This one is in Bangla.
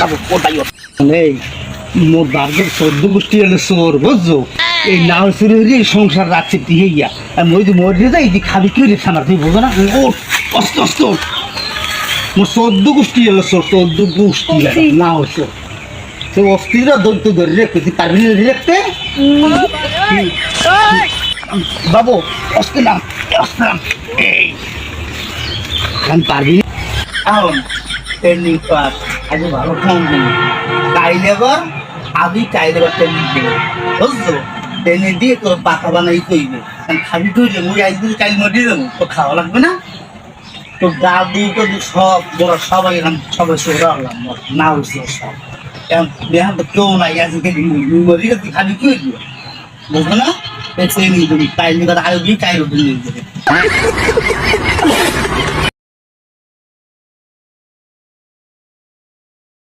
বাবু মোর বার্গের চোদ্দ গোষ্ঠী হলে চোর বুঝছ? এই চুরি হয়ে সংসার রাখছে দিয়ে ইয়া। আর মই যদি মরে যাই এই যে খাবি কি রে সামার তুই বোঝো না? ও অস্ত অস্ত মোর চোদ্দ গোষ্ঠী হলো চোর চোদ্দ গোষ্ঠী না হচ্ছে সে অস্থিরা দৈত্য ধরে পারবি না রাখতে? বাবু অস্তে না অস্তে না। এই আমি পারবি এখন আজ ভালো ফোন দিন কাইলে বার আমি কাইলে বার ট্রেনিং দেব বুঝছ ট্রেনিং দিয়ে তোর পাকা বানাই কইবে খাবি কইলে মুই আজ দিন কাইল মরি দেবো তো খাওয়া লাগবে না? তো দাদু তো সব বড় সবাই এখান সবাই সরে আনলাম না হয়েছে সব এখন তো কেউ নাই আজকে মরি গেছি, খাবি কইলে বুঝলো না? ট্রেনিং দিবি কাইলে আগে কাইলে দিন